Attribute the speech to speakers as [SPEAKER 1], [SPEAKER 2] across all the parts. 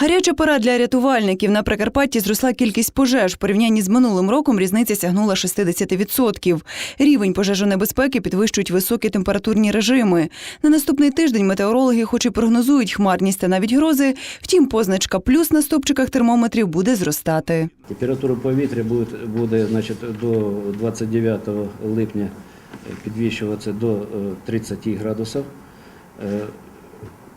[SPEAKER 1] Гаряча пора для рятувальників на Прикарпатті зросла кількість пожеж. В порівнянні з минулим роком різниця сягнула 60%. Рівень пожежонебезпеки підвищують високі температурні режими. На наступний тиждень метеорологи, хоч і прогнозують хмарність та навіть грози, втім, позначка плюс на стопчиках термометрів буде зростати.
[SPEAKER 2] Температура повітря буде, буде значить, до 29 липня е, підвищуватися до е, 30 градусів.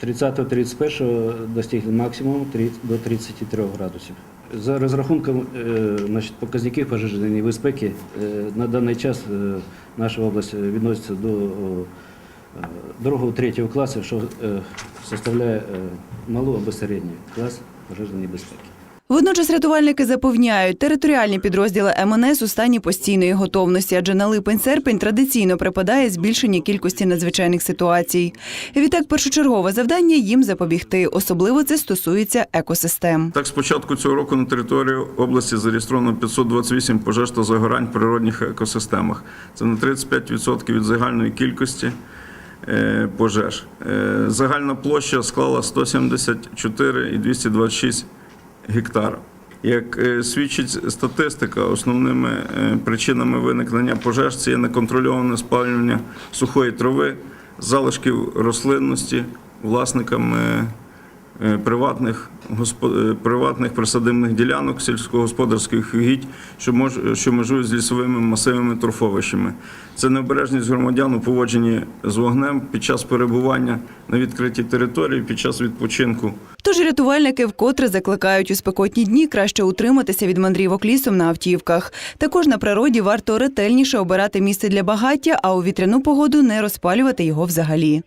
[SPEAKER 2] Е, 30-31 достигли максимум до 33 градусів. За розрахунком е, значить, показників пожежної безпеки е, на даний час е, наша область відноситься до другого, третього класу, що составляє малий або середній клас пожежної безпеки.
[SPEAKER 1] Водночас рятувальники запевняють, територіальні підрозділи МНС у стані постійної готовності, адже на липень-серпень традиційно припадає збільшення кількості надзвичайних ситуацій. Відтак, першочергове завдання їм запобігти. Особливо це стосується екосистем.
[SPEAKER 3] Так, з початку цього року на території області зареєстровано 528 пожеж та загорань в природних екосистемах. Це на 35% від загальної кількості е, пожеж. Е, Загальна площа склала 174 і 226 гектара. Як е, свідчить статистика, основними е, причинами виникнення пожеж це є неконтрольоване спалювання сухої трави, залишків рослинності власниками приватних, госпо- е, приватних присадибних ділянок сільськогосподарських угідь, що, мож, що межують з лісовими масивами торфовищами. Це необережність громадян у поводженні з вогнем під час перебування на відкритій території, під час відпочинку.
[SPEAKER 1] Тож рятувальники вкотре закликають у спекотні дні краще утриматися від мандрівок лісом на автівках. Також на природі варто ретельніше обирати місце для багаття, а у вітряну погоду не розпалювати його взагалі.